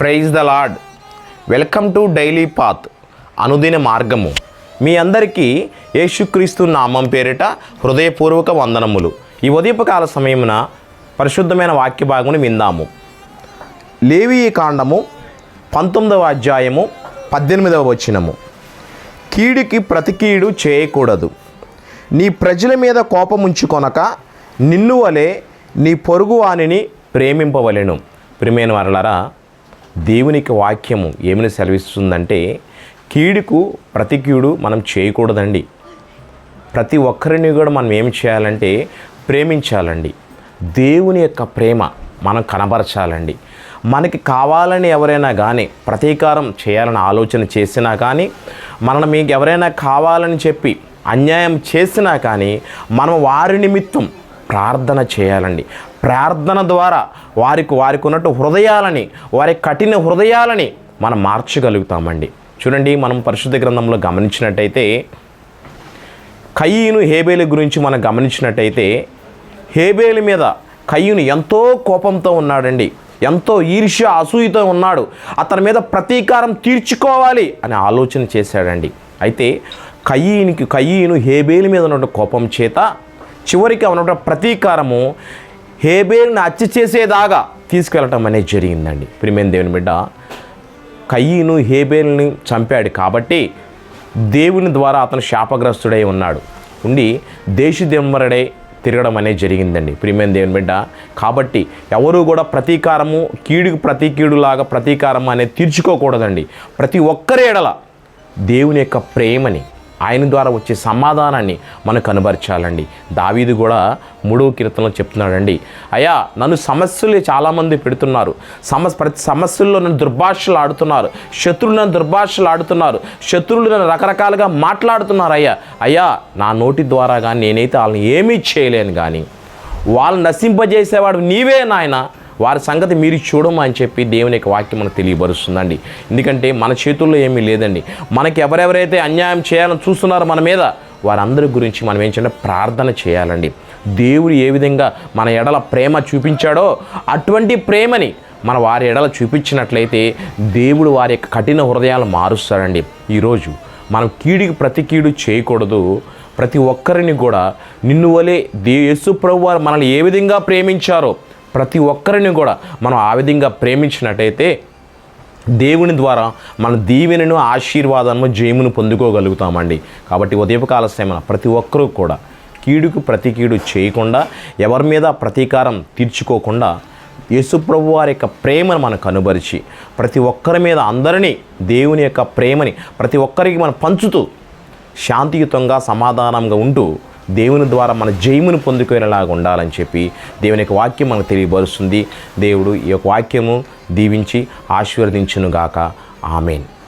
Praise the Lord welcome to daily path అనుదిన మార్గము. మీ అందరికీ యేసుక్రీస్తు నామం పేరిట హృదయపూర్వక వందనములు. ఈ ఉదయపకాల సమయమున పరిశుద్ధమైన వాక్య భాగమును విందాము. లేవీ కాండము పంతొమ్మిదవ అధ్యాయము పద్దెనిమిదవ వచనము. కీడికి ప్రతి కీడు చేయకూడదు. నీ ప్రజల మీద కోపముంచుకొనక నిన్ను వలె నీ పొరుగువానిని ప్రేమింపవలెను. ప్రిమేను వరలరా దేవునికి వాక్యము ఏమని సెలవిస్తుందంటే కీడుకు ప్రతి కీడు మనం చేయకూడదండి. ప్రతి ఒక్కరిని కూడా మనం ఏం చేయాలంటే ప్రేమించాలండి. దేవుని యొక్క ప్రేమ మనం కనబరచాలండి. మనకి కావాలని ఎవరైనా కానీ ప్రతీకారం చేయాలని ఆలోచన చేసినా కానీ మనల్ని మీకు ఎవరైనా కావాలని చెప్పి అన్యాయం చేసినా కానీ మనం వారి నిమిత్తం ప్రార్థన చేయాలండి. ప్రార్థన ద్వారా వారికి వారికి ఉన్నట్టు హృదయాలని వారి కఠిన హృదయాలని మనం మార్చగలుగుతామండి. చూడండి మనం పరిశుద్ధ గ్రంథంలో గమనించినట్టయితే కయ్యను హేబేలు గురించి మనం గమనించినట్టయితే హేబేలు మీద కయ్యను ఎంతో కోపంతో ఉన్నాడండి. ఎంతో ఈర్ష్య అసూయతో ఉన్నాడు. అతని మీద ప్రతీకారం తీర్చుకోవాలి అని ఆలోచన చేశాడండి. అయితే కయ్యనికి కయ్యను హేబేలు మీద ఉన్న కోపం చేత చివరికి ఉన్న ప్రతీకారము హేబేల్ని హత్య చేసేదాగా తీసుకెళ్ళటం అనేది జరిగిందండి. ప్రిమేన్ దేవుని బిడ్డ కయ్యను హేబేల్ని చంపాడు కాబట్టి దేవుని ద్వారా అతను శాపగ్రస్తుడై ఉన్నాడు. ఉండి దేశదిమ్మరుడై తిరగడం అనేది జరిగిందండి. ప్రియమైన దేవుని బిడ్డ కాబట్టి ఎవరు కూడా ప్రతీకారము కీడుకు ప్రతి కీడులాగా ప్రతీకారం అనేది తీర్చుకోకూడదండి. ప్రతి ఒక్కరి ఎడల దేవుని యొక్క ప్రేమని ఆయన ద్వారా వచ్చే సమాధానాన్ని మనకు కనబరచాలండి. దావీది కూడా మూడవ కీర్తనలో చెప్తున్నాడండి అయ్యా నన్ను సమస్యలు చాలామంది పెడుతున్నారు. సమస్య ప్రతి సమస్యల్లో నన్ను దుర్భాషలు ఆడుతున్నారు. శత్రువులు నన్ను దుర్భాషలు ఆడుతున్నారు. శత్రువులు నన్ను రకరకాలుగా మాట్లాడుతున్నారు అయ్యా. అయ్యా నా నోటి ద్వారా కానీ నేనైతే వాళ్ళని ఏమీ చేయలేను కానీ వాళ్ళని నశింపజేసేవాడు నీవే నాయన. వారి సంగతి మీరు చూడమని చెప్పి దేవుని యొక్క వాక్యం మనకు తెలియబరుస్తుందండి ఎందుకంటే మన చేతుల్లో ఏమీ లేదండి. మనకి ఎవరెవరైతే అన్యాయం చేయాలని చూస్తున్నారో మన మీద వారందరి గురించి మనం ఏం చేయాలి ప్రార్థన చేయాలండి. దేవుడు ఏ విధంగా మన ఎడల ప్రేమ చూపించాడో అటువంటి ప్రేమని మన వారి ఎడల చూపించినట్లయితే దేవుడు వారి యొక్క కఠిన హృదయాలు మారుస్తాడండి. ఈరోజు మనం కీడికి ప్రతి కీడు చేయకూడదు. ప్రతి ఒక్కరిని కూడా నిన్ను వలే దే యేసు ప్రభు వారు మనల్ని ఏ విధంగా ప్రేమించారో ప్రతి ఒక్కరిని కూడా మనం ఆ విధంగా ప్రేమించినట్టయితే దేవుని ద్వారా మన దీవెనను ఆశీర్వాదము జయమును పొందుకోగలుగుతామండి. కాబట్టి ఉదయపకాల సమయంలో ప్రతి ఒక్కరూ కూడా కీడుకు ప్రతి కీడు చేయకుండా ఎవరి మీద ప్రతీకారం తీర్చుకోకుండా యేసుప్రభు వారి యొక్క ప్రేమను మనకు కనుబరిచి ప్రతి ఒక్కరి మీద అందరినీ దేవుని యొక్క ప్రేమని ప్రతి ఒక్కరికి మనం పంచుతూ శాంతియుతంగా సమాధానంగా ఉంటూ దేవుని ద్వారా మన జయమును పొందుకునేలాగా ఉండాలని చెప్పి దేవుని యొక్క వాక్యం మనకు తెలియబరుస్తుంది దేవుడు ఈ యొక్క వాక్యము దీవించి ఆశీర్వదించునుగాక. ఆమెన్.